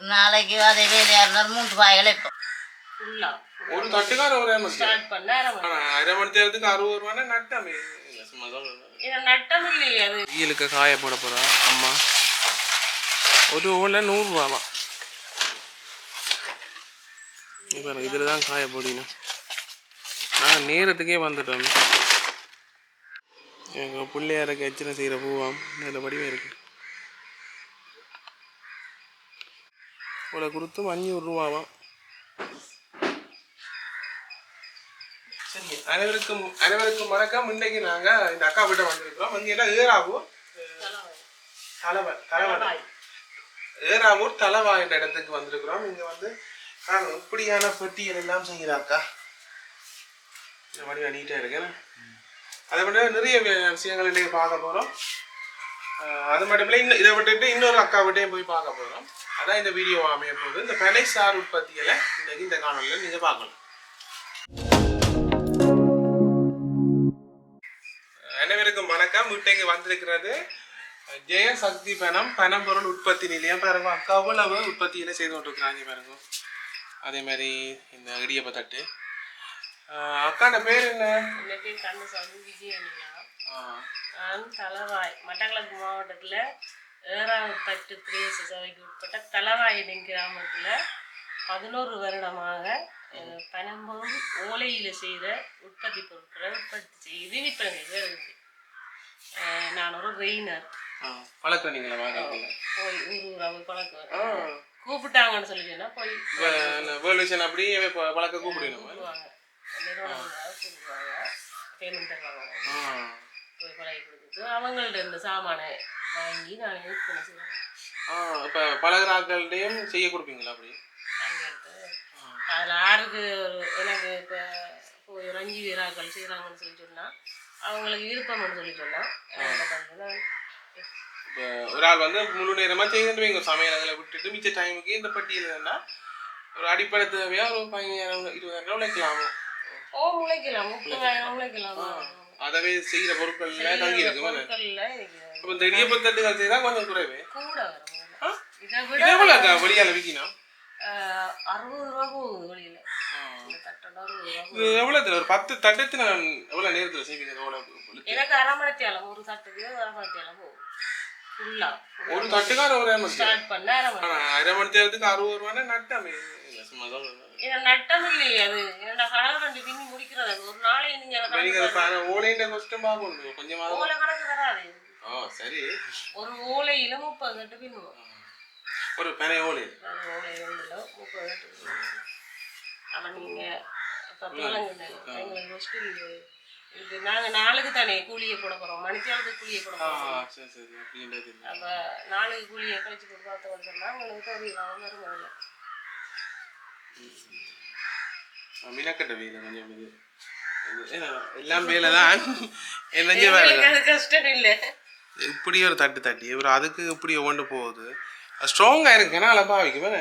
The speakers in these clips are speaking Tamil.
நாளைக்கு அதே வேலையாக இருந்தாலும் மூன்று பாய்களை இப்போ ஒரு தட்டுக்கார ஒரு மணி ஸ்டார்ட் பண்ண அரை மணி நேரத்துக்கு அறுபது ரூபான்னா நட்டமே. சும்மா தான் நட்டம் இல்லையே அது. வெயிலுக்கு காய போட போறா அம்மா. ஒரு ஓலை நூறுரூவாவா இப்போ இதில் தான் காய போடணும். நான் நேரத்துக்கே வந்துட்டோம் எங்கள் பிள்ளையாருக்கு எச்சனை செய்கிற பூவாம் நல்ல வடிவம் இருக்கு. இவ்வளோ கொடுத்தும் அஞ்சூறு ரூபாவாம் சரி அனைவருக்கும் அனைவருக்கும் வணக்கம். இன்னைக்கு நாங்கள் இந்த அக்கா வீட்டை வந்திருக்கிறோம். வந்து என்ன ஏறாவூர்? தலைவன் தலைவர் ஏறாவூர் தலைவா என்ற இடத்துக்கு வந்திருக்கிறோம். இங்கே வந்து நாங்கள் இப்படியான பெட்டிகள் எல்லாம் செய்கிற அக்கா. இந்த மாதிரி நீட்டாக இருக்கேன் அதை விட நிறைய விஷயங்கள் இன்னைக்கு பார்க்க போகிறோம் அது மட்டும் இல்லை இன்னும் இதை விட்டுட்டு இன்னொரு அக்கா வீட்டையும் போய் பார்க்க போகிறோம் அதான் இந்த வீடியோ அமைய போகுது. இந்த பனை சார் உற்பத்திகளை இன்னைக்கு இந்த காணொலியில் நீங்கள் பார்க்கலாம். அனைவருக்கும் வணக்கம். வீட்டைக்கு வந்திருக்கிறது ஜெய சக்தி பணம் பனம்பொருள் உற்பத்தி நிலையம். பாருங்க அவ்வளவு உற்பத்தியில செய்து கொண்டிருக்கிறாங்க பாருங்க. அதே மாதிரி இந்த இடியப்ப தட்டு. அக்காண்ட பேர் என்ன? நான் தலவாய். மட்டக்களப்பு மாவட்டத்தில் ஏறாவப்பட்டு பிரதேச சபைக்கு உட்பட்ட தலவாயினை கிராமத்தில் பதினோரு வருடமாக பனம்பொருள் ஓலையில் செய்த உற்பத்தி பொருட்களை உற்பத்தி செய்து விற்பனை செய்து நான் ஒரு ரெயினர் பழக்கம் போய் ஊர் ஊராக பழக்கம் கூப்பிட்டாங்கன்னு சொல்லி சொன்னா போய் வேர்ல்டு அப்படியே பழக்க கூப்பிடுவாங்க நிறுவனங்களாக கூப்பிடுவாங்க. பேமெண்ட் தருவாங்க. பழகி கொடுத்துட்டு அவங்கள்ட்ட இந்த சாமானை வாங்கி நான் விற்பனை செய்வேன் ஆஹ் இப்ப பழகிறாக்கள்டையும் செய்ய கொடுப்பீங்களா அப்படி? அதில் யாருக்கு ஒரு எனக்கு இப்போ ஒரு அஞ்சு வீராக்கள் செய்கிறாங்கன்னு சொல்லி சொன்னால் அவங்களுக்கு விருப்பம்னு சொல்லி சொன்னால் இப்போ ஒரு ஆள் வந்து முழு நேரமா செய்துட்டு சமையல் விட்டுட்டு மிச்ச டைமுக்கு இந்த பட்டியல் என்னன்னா ஒரு அடிப்படை தேவையா? ஒரு பதினஞ்சாயிரம் இருபதாயிரம் உழைக்கலாமோ? ஓ முளைக்கலாம் முப்பதாயிரம் முளைக்கலாம் அதவே செய்யற பொருட்கள்ல தங்கி இருக்கு. இப்போ இந்த இடியப்பத்தட்டுகள் செய்தா கொஞ்சம் குறைவு. கூட இதை விட அக்கா வெளியால ஆஹ், அறுபது ரூபா போகுது வெளியில். இது ஒரு பத்து தட்டத்து நான் எவ்வளோ நேரத்தில் செய்வீங்க எனக்கு அரை மணித்தியாலம் ஒரு தட்டுக்கு அரை மணித்தியாலம் போகும். ஒரு தட்டுக்கார ஒரு மணி ஸ்டார்ட் பண்ண அரை மணி அரை மணி நேரத்துக்கு அறுபது ரூபான்னா நட்டமே. சும்மா தான் ஏன்னா நட்டம் இல்லையே அது. ஏன்னா கடல் ரெண்டு பின்னி முடிக்கிறது அது. ஒரு நாளைக்கு நீங்க ஓலைன்ற கஷ்டம் கொஞ்சமாக ஓலை கணக்கு வராது ஓ சரி. ஒரு ஓலையில முப்பது கட்டு பின்னுவோம். ஒரு பெரிய ஓலை. ஓலை ரெண்டுல முப்பது கட்டு பின்னுவோம். அப்ப நீங்க எங்களுக்கு இது நாங்க நாளுக்கு தானே கூலியை போட போறோம். மணித்தியாலத்துக்கு கூலியை போட இல்லை. அப்ப நாளைக்கு கூலியை கழிச்சு போட்டு பார்த்தோம்னு சொன்னா உங்களுக்கு ஒரு வரும் அதுல. மினக்கட்ட வேலை கொஞ்சம் இது இது, ஏன்னா, எல்லாம் வேலை தான் என்ன வேலை எங்களுக்கு அது கஷ்டம் இல்லை இப்படி ஒரு தட்டு தட்டி ஒரு அதுக்கு இப்படி ஒவ்வொன்று போகுது ஸ்ட்ராங்காக இருக்கு ஏன்னா அலப்பா வைக்கும் வேற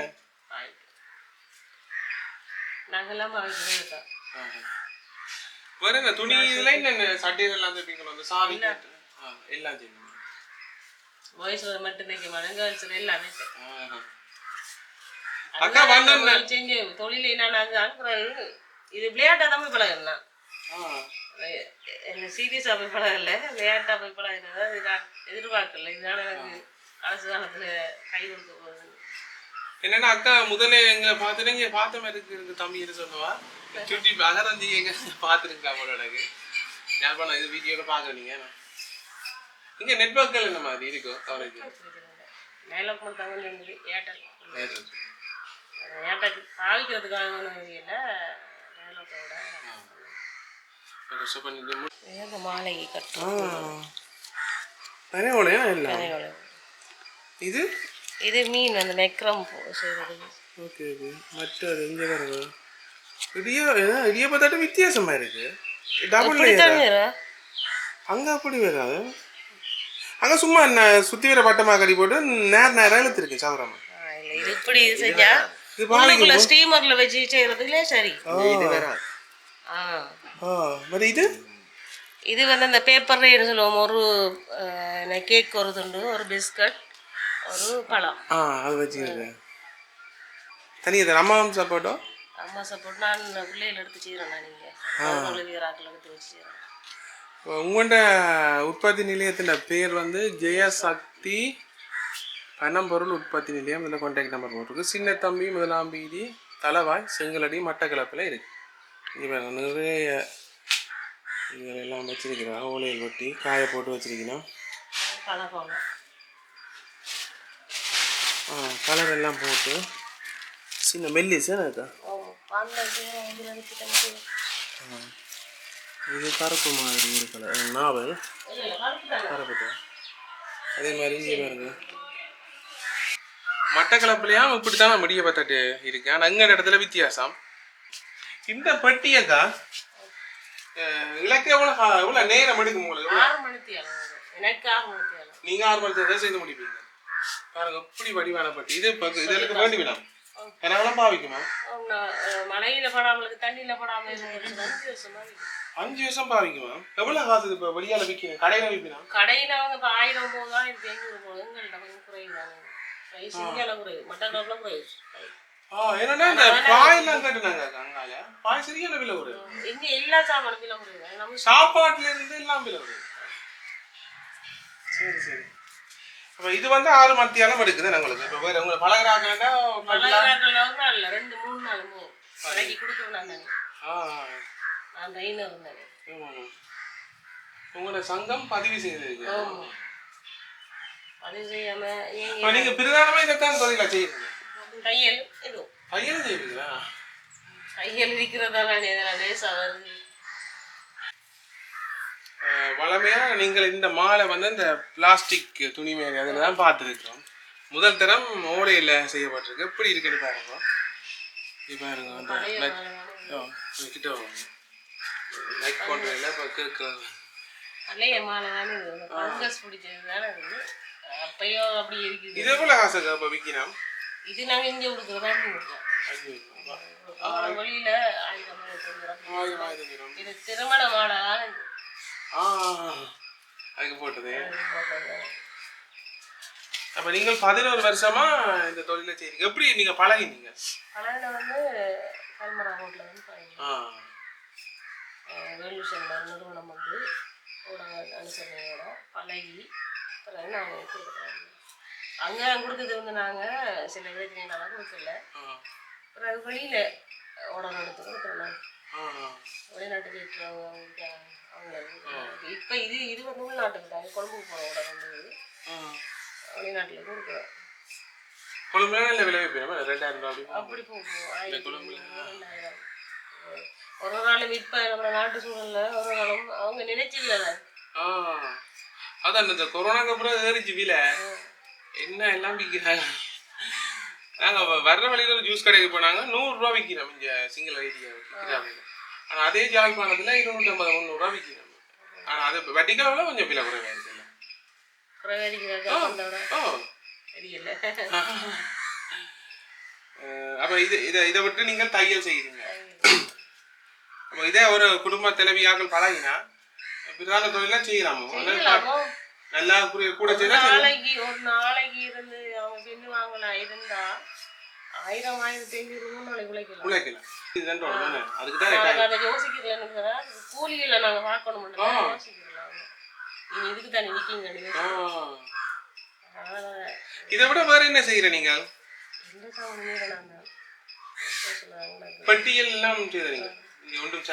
என்ன துணி இதெல்லாம் என்ன சட்டைகள் எல்லாம் தைப்பீங்களோ அந்த சாரி எல்லாம் செய்யணும் பாய்ஸ் மட்டும் தைக்க மாட்டேன் எல்லாமே. அக்கா வந்தோன்னே செஞ்சு தொழிலை அனுப்புறது இது விளையாட்டா தான் போய் பழகிறேன் என்ன சீரியஸாக போய் பழகல. விளையாட்டா போய் பழகிறது அது நான் எதிர்பார்க்கல. இதனால எனக்கு கடைசி காலத்துல கை கொடுக்க போகுது என்னன்னா அக்கா முதல்ல எங்களை பார்த்துட்டு இங்க பார்த்த மாதிரி இருக்கு தம்பின்னு சொல்லுவா. சுட்டி அகரந்தி எங்க பார்த்துருக்கா அவளோடக்கு யாழ்ப்பாணம் இது வீடியோட பார்க்குறீங்க இங்க நெட்ஒர்க்கள் என்ன மாதிரி இருக்கும் கவரேஜ் மேலே ஏர்டெல் ஏர்டெல் பாவிக்கிறதுக்காக ஒன்றும் இல்லை மேலோட்டோட இந்த மாலையை கட்டும் நிறைய இல்லை இது? இது மீன் அந்த மெக்ரம் செய்கிறது ஓகே ஓகே. மற்றது இங்கே பாருங்க. இடிய இடியப்பத்தாட்டம் வித்தியாசமா இருக்கு. டபுள் லேயரா அங்க அப்படி வராது அங்க சும்மா என்ன சுத்தி வர பட்டமா கடி போட்டு நேர நேரம் இழுத்துருக்கு இல்லை இது இப்படி செஞ்சா உள்ளுக்குள்ள ஸ்டீமர்ல வச்சு செய்யறதுக்குலே சரி. ஆ. ஆ. மறு இது? இது வந்து அந்த பேப்பர்ல என்ன சொல்லுவோம்? ஒரு கேக் ஒரு துண்டு ஒரு பிஸ்கட் ஒரு பழம். ஆ அது வச்சுக்கிறேன் தனியாக தர அம்மாவும் சப்போர்ட்டோ அம்மா சப்போர்ட் நான் பிள்ளைகள் எடுத்து செய்கிறேன் நான் நீங்கள் வீராக்கள் எடுத்து வச்சு செய்கிறேன் உங்கள்கிட்ட உற்பத்தி நிலையத்தின் பேர் வந்து ஜெயசக்தி பனம்பொருள் உற்பத்தி நிலையம் இதில் கான்டாக்ட் நம்பர் போட்டிருக்கு. சின்ன தம்பி முதலாம் பீதி தலவாய் செங்கலடி மட்டக்களப்பில் இருக்குது இவன் நிறைய இதுகள் எல்லாம் வச்சிருக்கிறாங்க. ஓலையில் ஒட்டி காய போட்டு வச்சிருக்கணும். ஆ கலர் எல்லாம் போட்டு. சின்ன மெல்லிஸ் இருக்கா இது? கருப்பு மாதிரி ஒரு கலர் நாவல். கருப்பு தான். அதே மாதிரி இங்கே பாருங்க. மட்டக்களப்புலையும் இப்படித்தான் முடிய பார்த்துட்டு இருக்கு. ஆனால் அங்கே இடத்துல வித்தியாசம். இந்த பெட்டியக்கா இலக்கு எவ்வளோ எவ்வளோ நேரம் எடுக்கும் உங்களுக்கு? ஆறு மணிக்கு எனக்கு ஆறு மணிக்கு நீங்க ஆறு மணி செய்து முடிப்பீங்க. பாருங்க இப்படி வடிவான பட்டி. இது பக்கு இது எனக்கு வேண்டி விடும் என்னால பாவிக்குமா? மழையில படாமலுக்கு தண்ணியில படாம அஞ்சு வருஷமா இருக்கு. பாவிக்குமா? எவ்வளோ காசு இப்போ வெளியால விற்கணும் கடையில் விற்கணும் கடையில அவங்க ஆயிரம் ஆயிரத்தி ஐநூறு போகுது. எங்கள்கிட்ட கொஞ்சம் என்னன்னா இந்த பாயெல்லாம் கட்டுனாங்க அங்கால? பாய் சரியான விலை ஒரு. இங்க எல்லா சாமானும் தான். நம்ம சாப்பாட்டுல இருந்து எல்லாம் ஒரு. சரி சரி. அப்ப இது வந்து ஆறு மத்தியாலம் எடுக்குது உங்களுக்கு? இப்போ வேற உங்களுக்கு பழகிறாங்கன்னா ஒரு இல்லை? ரெண்டு மூணு நாள் கடைக்கு கொடுக்குறேன் நான் தானே. ஆ நான் ட்ரெயினர் இருந்தானே. உங்களோட சங்கம் பதிவு செய்திருக்கு ஆமா. அது செய்யாம இப்போ ஏங்க நீங்க பிரதானமா இதைத்தான் தொழிலா தையல் எதுவும் தையல் செய்வீங்களா? தையல் விற்கிறதால லேசா வருது நீங்கள் இந்த மாலை வந்து இந்த பிளாஸ்டிக் துணிமேல் அதில் தான் பார்த்துருக்கிறோம். முதல் தரம் ஓலையில் செய்யப்பட்டிருக்கு. எப்படி இருக்குன்னு பாருங்க. இது பாருங்க அந்த கிட்ட வாங்க. பண்ணுறதுல இப்போ கேட்குறது பழைய மாலை தானே இது. ஃபங்கஸ் அப்பயோ அப்படி இருக்குது. இது காசுக்கா விற்கணும் இது நாங்க இங்க கொடுக்குறதா கொடுக்குறோம். ரூபாய் கொடுக்குறோம். இது திருமண. ஆ அதுக்கு போட்டது. அப்போ நீங்கள் பதினோரு வருஷமா இந்த தொழிலை செய்றீங்க. எப்படி நீங்க பழகினீங்க? கல்யாணம் வந்து கல்மரா ரோட்ல வந்து அஹ் வேலுசங்கர் நிறுவனம் வந்து அனுசரணையோட பழகி பிறகு நாங்கள் கொடுக்குறோம். அங்கே கொடுக்குறது வந்து நாங்கள் சில பிரச்சனைனால கொடுக்கல. பிறகு வெளியில உடனே எடுத்து கொடுக்குறோம் வெளிநாட்டுக்கு இருக்கிறவங்க அவங்களுக்கு அவங்களுக்கு இப்போ இது இது வந்து உள்நாட்டுக்கு தாங்க கொழும்புக்கு போகிற உடனே வந்து வெளிநாட்டில் கொடுக்குறோம். கொழும்புல நல்ல விலை வைப்பேன் ரெண்டாயிரம் ரூபாய் அப்படி போகும். ஐநூறு, ரெண்டாயிரம். ஒரு நாள் விற்ப நம்ம நாட்டு சூழல்ல ஒரு நாளும் அவங்க நினைச்சதில்ல தான் அதான் இந்த கொரோனாக்கு அப்புறம் ஏறிச்சு விலை. என்ன எல்லாம் விற்கிறாங்க நாங்க வ- வர்ற வழியில ஒரு ஜூஸ் கடைக்கு போனாங்க. நூறுரூவா விற்கிறோம் இங்க சிங்கிள் ஐடியா விற்கிறாங்க ஆனா அதே ஜாழ்ப்பாணத்துல இருநூற்றம்பது முந்நூறுரூவா விற்கிறோம் ஆனா அது வட்டிக்கால கொஞ்சம் விலை குறைவா இருக்குல்ல குறைவடிக்கிறாங்க வந்தோட ஓ தெரியல. அஹ் அப்ப இது இதை இதை விட்டு நீங்கள் தையல் செய்கிறீங்க. அப்ப இதே ஒரு குடும்ப தலைவியாக்கள் பழகினா பிரதான தொழிலாம் செய்யலாமோ? நல்லா கூட கூட செய்யலாம். நாளைக்கு ஒரு நாளைக்கு இருந்து அவங்க பின்னு வாங்கலாம் இருந்தா ஆயிரம் ஆயிரத்தி ஐநூறு நாளைக்கு உழைக்கலாம். உழைக்கலாம். இதுதான் அதுக்கு தான் நாங்க அதை யோசிக்கிறேன்னு கூலியில நாங்க பார்க்கணும் யோசிக்கிறோம் நீங்க. இதுக்கு தானே அதனால இதை விட வேற என்ன செய்யற சொல்லுவாங்க பட்டியல் எல்லாம் செய்யறீங்க. இங்க ஒன்றும்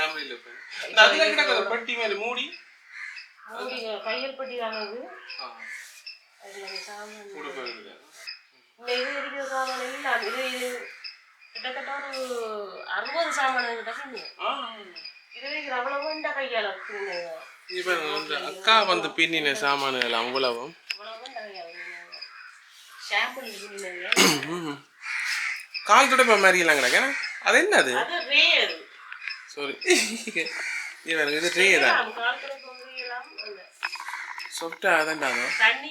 கிடக்குற பட்டி மேல மூடி. கையல் பட்டி உடுப்பு இருக்குது. இந்த இது இருக்கிற சாமான் எல்லாம் இது இது கிட்டத்தட்ட ஒரு அறுபது சாமான் கிட்ட இது இருக்கிற அவ்வளவு இந்த கையால இப்ப அக்கா வந்து பின்னின சாமான்கள் அவ்வளவும். கால் துடைப்ப மாதிரி எல்லாம் கிடக்கு அது என்னது? சாரி இது இது ட்ரே தான். சொப்டா அதான்டாங்க தண்ணி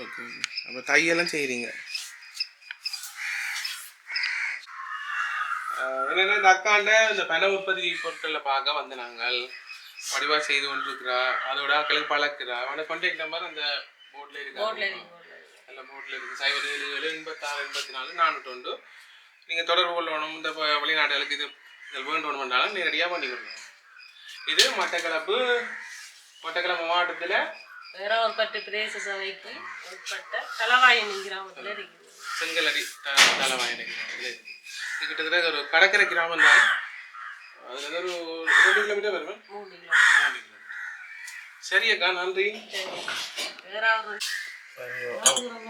ஓகே அப்போ தையெல்லாம் செய்கிறீங்க என்னென்னா இந்த அக்காண்ட இந்த பண உற்பத்தி பொருட்களை பார்க்க வந்து நாங்கள். வடிவாக செய்து கொண்டிருக்கிறா. அதோட ஆக்களுக்கு பழக்கிறா. அவனோட கான்டாக்ட் நம்பர் அந்த போர்டில் இருக்கா? அந்த போர்டில் இருக்குது சைபர் ஏழு ஏழு எண்பத்தாறு எண்பத்தி நாலு நானூற்றி ஒன்று. நீங்கள் தொடர்பு கொள்ளணும். இந்த வெளிநாடுகளுக்கு இது இதில் வேண்டணும் பண்ணாலும் நேரடியாக பண்ணி கொடுங்க இது மட்டக்களப்பு மட்டக்களப்பு மாவட்டத்தில் வேற ஒரு பட்டு பிரதேச சபைக்கு உட்பட்ட தலவாயனி கிராமத்துல இருக்குது. செங்கலடி த- தலவாய் நினைக்கிறேன் இது இது கிட்டத்தட்ட ஒரு கடற்கரை கிராமம் தான். அதில் ஒரு ரெண்டு கிலோமீட்டர் வருவேன் மூணு கிலோமீட்டர். சரி அக்கா நன்றி.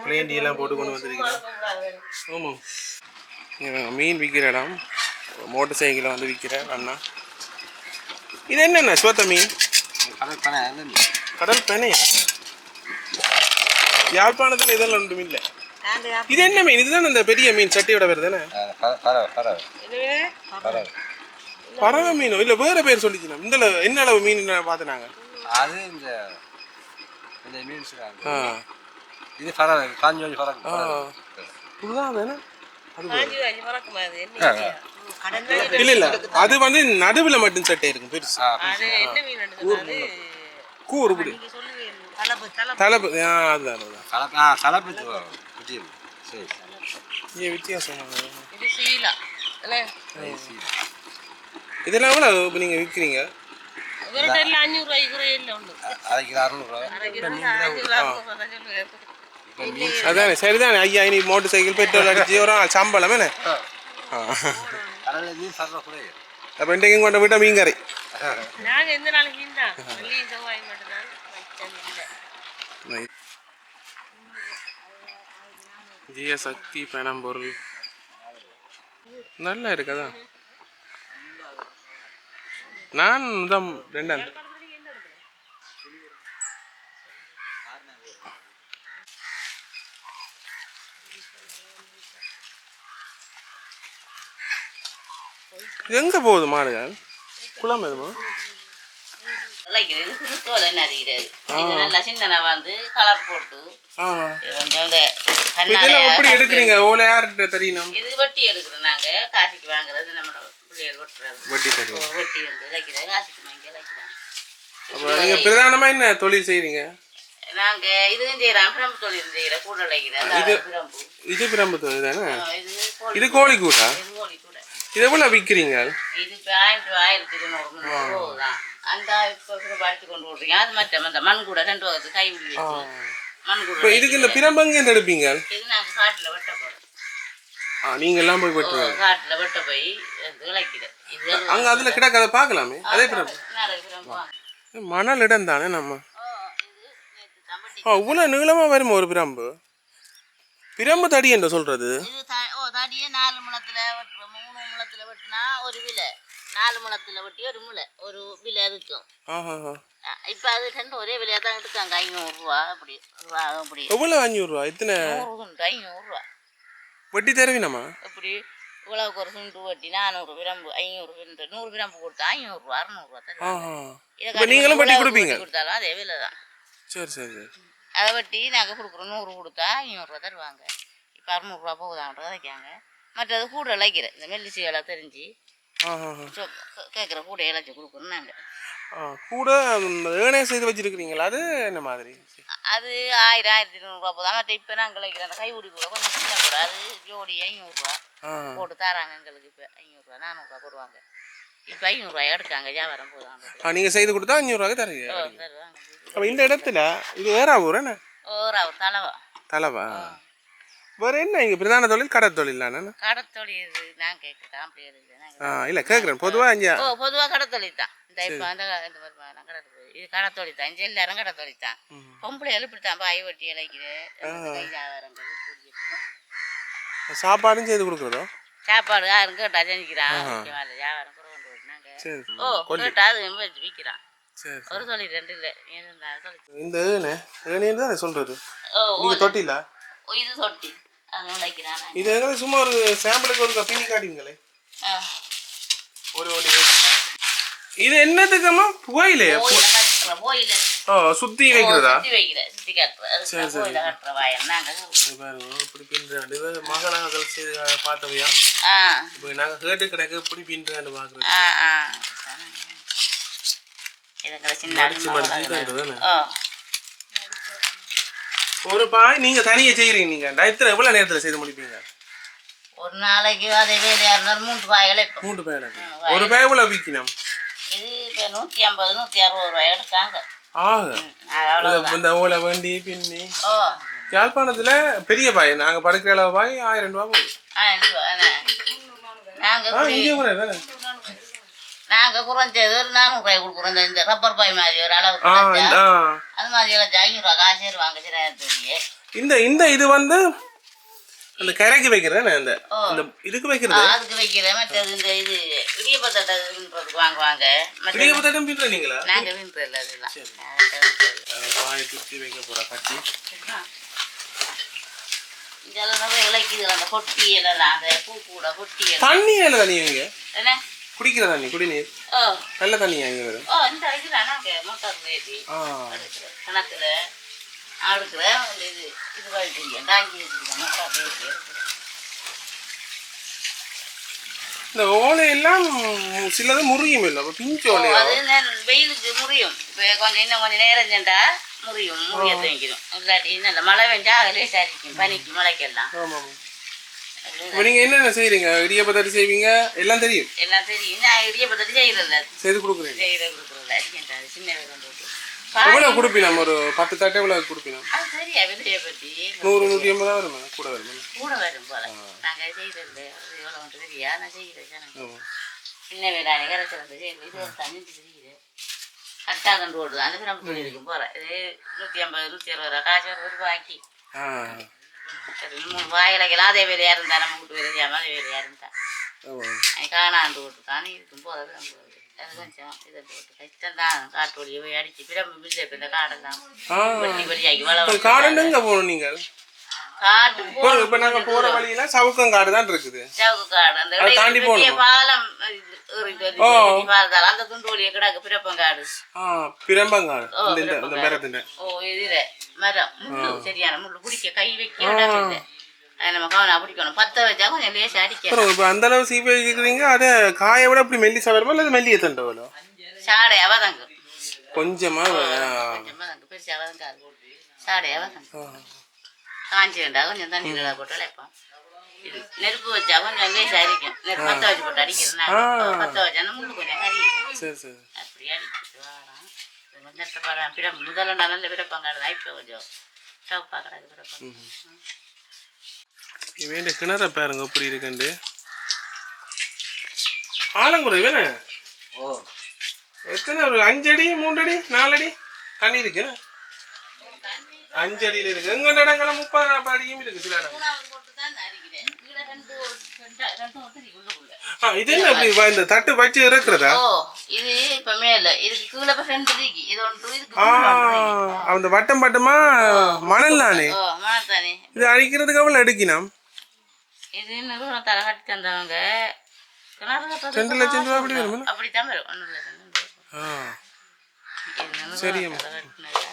பிளேண்டி எல்லாம் போட்டு கொண்டு வந்திருக்கீங்க ஆமாம். மீன் விற்கிற இடம். மோட்டர் சைக்கிளை வந்து விற்கிற அண்ணா. இது என்னென்ன? சோத்த மீன்? கடல் பனை யாழ்ப்பாணத்தில் இதெல்லாம் ஒன்றும் இல்லை. இது என்ன மீன்? இதுதான் இந்த பெரிய மீன் சட்டியோட பேர் தானே? பறவை மீனோ? இல்லை வேற பேர் சொல்லிக்கலாம் இந்த அளவு- என்ன அளவு மீன் பார்த்து நாங்கள் அது இந்த இந்த மீன் இது பரவாயில்ல காஞ்சி வாங்கி பரவாயில்ல ஆ. இதுதான் தானே? அது காஞ்சி காஞ்சி பறக்குமா அது? என்ன கடல்ல இல்லை இல்லை. அது வந்து நடுவில் மட்டும் சட்டை இருக்கும் பெருசு. அது என்ன மீன் எடுக்குது அது? கூறு பிடி. நீங்க சொல்லுவீங்க தலப்பு தலப்பு. தலைப்பு ஆ அதுதான் சரி. இங்கே வித்தியாசமாக இதெல்லாம் எவ்வளோ இப்போ நீங்கள் விற்கிறீங்க அதானே சரிதானே. ஐயா இனி மோட்டர் சைக்கிள் பெட்ரோல் அடிச்சு ஒரு சம்பளம் என்ன? கடலில் மீன் பரவ கூட அப்போ இன்றைக்கும் கொண்டு விட்டால் மீன் கறி நாங்க எந்த நாளைக்கு மீன் தான். வெள்ளியும் செவ்வாய் மட்டும்தான். ஜிய சக்தி பணம் பொருள் நல்லா இருக்கதா? நான் தான் ரெண்டாம் இது எங்க போகுது மாடுகள் குளம் எதுமா விளைக்கிறது குருத்தோலை நறுகிறது இது நல்லா சின்னனா வந்து கலர் போட்டு ஆ இது கொஞ்சம் இந்த இதெல்லாம் கண்ணால எப்படி எடுக்கிறீங்க? ஓலை யார்கிட்ட தெரியணும்? இது வெட்டி எடுக்கிறோம் நாங்க. காசிக்கு வாங்குறது நம்மளோட பிள்ளைகள் வெட்டுறது. வட்டி வெட்டி வந்து இழைக்கிறது. காசிக்கு வாங்கி இழைக்கிறோம். அப்போ நீங்க பிரதானமா என்ன தொழில் செய்றீங்க? நாங்க இதுவும் செய்யறோம் பிரம்பு தொழில் செய்யறோம் கூட இழைக்கிறோம் இது- பிரம்பு. இது பிரம்பு தொழில் தானே? இது கோழி கூடா கோழி கூட இது எவ்வளோ விற்கிறீங்க இது ஆயிரத்தி ஆயிரத்தி இருநூறு அந்த இப்போ படித்து கொண்டு விட்றீங்க. அது மட்டும் அந்த மண் கூட ரெண்டு வகத்து கை வச்சு மண் கூட இதுக்கு இந்த பிரம்பு எங்க எடுப்பீங்க? இது நாங்கள் காட்டில் வெட்ட போகிறோம் ஆ நீங்க எல்லாம் போய் வெட்டுவீங்க காட்டில் வெட்ட போய் இது அங்க அதுல கிடக்க அதை பார்க்கலாமே? அதே பிரம்பு. மணல் இடம் தானே நம்ம? ஆ இவ்வளோ நீளமா வருமா ஒரு பிரம்பு. பிரம்பு தடி என்று சொல்றது இது த- ஓ தடியே நாலு முளத்தில் வெட்டுறோம் மூணு முளத்தில் வெட்டினா ஒரு விலை. நாலு முளத்தில் வெட்டி ஒரு முளை. ஒரு விலை ஆஹா இப்போ அது ரெண்டு ஒரே விலையாக தான் எடுக்காங்க ஐநூறுரூவா அப்படி ரூபா அப்படி. எவ்வளோ அஞ்சூறுரூவா இத்தனை நூறு துண்டு ஐநூறுரூவா. வட்டி தருவீனம்மா இப்படி இவ்வளவுக்கு ஒரு துண்டு வட்டி நானூறு பிரம்பு ஐநூறு நூறு பிரம்பு கொடுத்தா ஐநூறுரூவா அறநூறுவா இப்போ நீங்களும் வட்டி கொடுப்பீங்க? கொடுத்தாலும் அதே விலை தான். சரி சரி சரி. அதை வட்டி நாங்கள் கொடுக்குறோம். நூறு கொடுத்தா ஐநூறுரூவா தருவாங்க. இப்போ அறநூறுவா போகுதான்ற வைக்காங்க மற்றது கூட இழைக்கிற இந்த மெல்லிசி இலை தெரிஞ்சு கேட்குற கூட இழைச்சி கொடுக்குறோம் நாங்கள் கூட ஏனே செய்து வச்சிருக்கிறீங்களா அது என்ன மாதிரி அது ஆயிரம் ஆயிரத்தி நூறுரூவா போதும் மற்ற இப்போ நாங்கள் இழைக்கிற அந்த கைப்பிடி கூட கொஞ்சம் சின்ன கூட அது ஜோடி ஐநூறுரூவா போட்டு தராங்க எங்களுக்கு இப்போ ஐநூறுரூவா நானூறுரூவா போடுவாங்க இப்போ ஐநூறுரூவா எடுக்காங்க வியாபாரம் ஆ நீங்கள் செய்து கொடுத்தா அஞ்சூறுவாக்கு தருவீங்க தருவாங்க அப்போ இந்த இடத்துல இது வேற ஊர் என்ன ஓரா ஒரு தலைவா தலைவா வேற என்ன? இங்கே பிரதான தொழில் கடை தொழில் தானே கடத்தொழி இது நான் கேட்குறேன் அப்படி ஆ இல்லை கேட்குறேன் பொதுவாக இங்கே ஓ பொதுவாக கடத்தொழி தான். இந்த இப்போ அந்த இந்த கடத்தொழி இது கடத்தொழி தான். இங்கே எல்லாரும் கடத்தொழி தான். பொம்பளை இப்படி தான் பாய் வெட்டி வியாபாரங்கள் சாப்பாடும் செய்து கொடுக்குறதோ? சாப்பாடு யாரும் கேட்டா செஞ்சுக்கிறான். வியாபாரம் கூட சரி. ஓ கேட்டா அது விற்கிறான் ஒரு தொழில் ரெண்டு இல்லை தொழில். இந்த ஏனே ஏனேன்னு தான் சொல்கிறது ஓ நீங்கள் தொட்டில? இது தொட்டி. இது சும்மா ஒரு சாம்பிளுக்கு ஒரு பின்னி காட்டுவீங்களே ஒரு ஒளி இது என்னதுக்கம்மா? புகையிலே. கோயில கட்டுற கோயில ஓ சுத்தி வைக்கிறதா? இது பாருங்க இப்படி பின்றாண்டு. இது மகளாக செய்து பார்த்தவையா? ஆ. இப்போ நாங்கள் கேட்டு கிடக்கு இப்படி பின்றாண்டு பார்க்குறது. ஆ ஆ. இதுங்களை சின்ன மடிச்சு மடிச்சு அருமை தான் தானே ஓ ஒரு பாய் நீங்க தனியா செய்யறீங்க நீங்க. டயத்துல எவ்வளவு நேரத்துல செய்து முடிப்பீங்க? ஒரு நாளைக்கு அதே இருந்தாலும் மூன்று பாய்களை மூன்று பேர் ஒரு பாய் எவ்வளவு விற்கணும்? இது இப்போ நூற்றி ஐம்பது நூற்றி அறுபது ரூபாய் எடுத்தாங்க. ஆக. இந்த- ஓலை வண்டி பின்னி. யாழ்ப்பாணத்துல பெரிய பாய் நாங்க படுக்கிற அளவு பாய் ஆயிரம் ரூபாய் போகுது. நாங்கள் இங்கே கூட நாங்கள் குறைஞ்சது ஒரு நானூறுபாய் கொடுக்குறோம் இந்த- இந்த ரப்பர் பாய் மாதிரி ஒரு அளவு. அது மாதிரி எல்லாம் ஐநூறுரூவா காசு வாங்க சரியா இந்த இந்த இது வந்து அந்த கரைக்கு வைக்கிறேன் இந்த இந்த இதுக்கு வைக்கிறது. அதுக்கு வைக்கிறேன். மற்றது இந்த இது இடியப்பத்தட்டுன்றதுக்கு வாங்குவாங்க. மற்றது இடியப்பத்தட்டும் பின்னுற நீங்களா? நாங்கள் வீண்பில் அதெல்லாம். பாய் சுற்றி வைக்க போற கட்டி. இதெல்லாம் நிறைய இலக்கிது அந்த பொட்டி எல்லாம் அந்த பூ கூட பொட்டி எல்லாம் தண்ணி தண்ணி இங்க? என்ன? குடிக்கிற தண்ணி குடிநீர். நல்ல தண்ணியா இங்க வரும்? இந்த இதுதான் நாங்கள் மோட்டார் ஏற்றி ஆ. கிணத்துல ஆடுக்கிற அந்த இது இது வச்சுருக்கேன் டாங்கி வச்சுருக்கேன் மோட்டார் ஏற்றி இந்த ஓலை எல்லாம் சிலது முறியும் இல்லை? அப்ப பிஞ்சு அது நே- வெயிலுக்கு முறியும். இப்போ கொஞ்சம் இன்னும் கொஞ்சம் நேரம் சென்றா முறியும் முறிய துவங்கிடும் இல்லாட்டி நல்ல மழை பெஞ்சா லேசாக இருக்கும் பனிக்கு மழைக்கெல்லாம். இப்ப நீங்க என்னென்ன செய்றீங்க? இடியப்பத்தட்டு செய்வீங்க? எல்லாம் தெரியும்? எல்லாம் தெரியும். நான் இடியப்பட்டது செய்கிறதில்ல செய்து கொடுக்குறீங்க செய்கிற கொடுக்குறதில்ல. அடிக்கின்றாரு சின்ன வேலை போட்டு. எவ்வளவு கொடுப்பினோம்? ஒரு பத்து தட்டை எவ்வளவு கொடுப்பினோம்? அது சரியா விதையை பற்றி. நூறு நூற்றி ஐம்பதா வருமா? கூட வருமா? கூட வரும் போல. நாங்கள் செய்கிறது அது எவ்வளோ மட்டும் தெரியா நான் ஆமா. சின்ன வேளாண் கரைச்சிருந்து இது ஒரு தண்ணி தெரியுது கட்டா கண்டு ஓடுது அந்த நம்ம துணி இருக்கும் போகிறேன் இது நூற்றி ஐம்பது நூற்றி அறுபது ரூபா. காசு ஒரு ரூபாய்க்கு சரி மூணு வாயிலைக்கெல்லாம் அதே வேலையாக இருந்தா? நம்ம வீட்டு வேலை செய்யாமல் அதே வேலையாக இருந்தா? காணாண்டு ஓட்டு காணி இருக்கும் போது அது நம்ம அது கொஞ்சம் இதை போட்டு கஷ்டம் தான். காட்டு வழியை போய் அடிச்சு பிரம்பு காடெல்லாம் வெட்டி வள போகணும் நீங்க? காட்டு இப்போ நாங்க போற வழியில சவுக்கம் காடு தான் இருக்குது தாண்டி போகணுமா? பாலம் அந்த துண்டு வழியை கிடக்கு பிறப்பங்காடு ஆ பிரம்பங்காடு இந்த ஓ இதுல மரம் முள்ளு சரியான முள்ளு பிடிக்க கை வைக்க இல்லை நம்ம கவனம் பிடிக்கணும் பத்த வச்சா கொஞ்சம் லேசா அடிக்க அப்புறம் இப்ப அந்த அளவு சீப்பை இருக்கிறீங்க அதை காய விட அப்படி மெல்லிசா வருமா அல்லது மெல்லிய தண்டை வரும் சாடை அவதங்கு கொஞ்சமா. கொஞ்சம் அவதங்கு பெருசு அவதங்காது சாடை அவதங்கு காஞ்சி வேண்டா கொஞ்சம் தண்ணியில் போட்டு இழைப்போம் இது நெருப்பு வச்சா கொஞ்சம் லேசா அடிக்கும் நெருப்பு பத்த வச்சு போட்டு அடிக்கிறேன் நான். பத்த வச்சா முள்ளு கொஞ்சம் கறியும் சரி சரி அப்படி அடிச்சுட்டு வாரான் இது கொஞ்சம் கஷ்டப்படுறேன் பிற முதல்ல நான் நல்ல பிறப்பாங்க இப்போ கொஞ்சம் சவுப்பா கிடக்கு பிறப்பாங்க இவன் கிணற பாருங்க எப்படி இருக்குண்டு ஆலங்குறை வேணே ஓ எத்தனை ஒரு அஞ்சடி மூன்றடி நாலடி தண்ணி இருக்கு அஞ்சடியில இருக்கு. எங்க இடங்கள்ல முப்பது நாற்பது அடியும் இருக்கு சில இடம். தான் இது என்ன இப்படி வ- இந்த தட்டு வச்சு இருக்கிறதா இது இப்ப மேல. இதுக்கு கீழே ரெண்டு இருக்கு இது ஒன்று இதுக்கு. அந்த வட்டம் வட்டமா மணல் தானே? ஓ மாத்தானே இது அழிக்கிறதுக்கு அவ்வளவு எடுக்கணும் இது நிறுவனம் தர கட்டி தந்தவங்க ரெண்டு லட்சம் ரூபா அப்படி வருமா? அப்படித்தான் வரும். ஒன்று லட்சம் தான்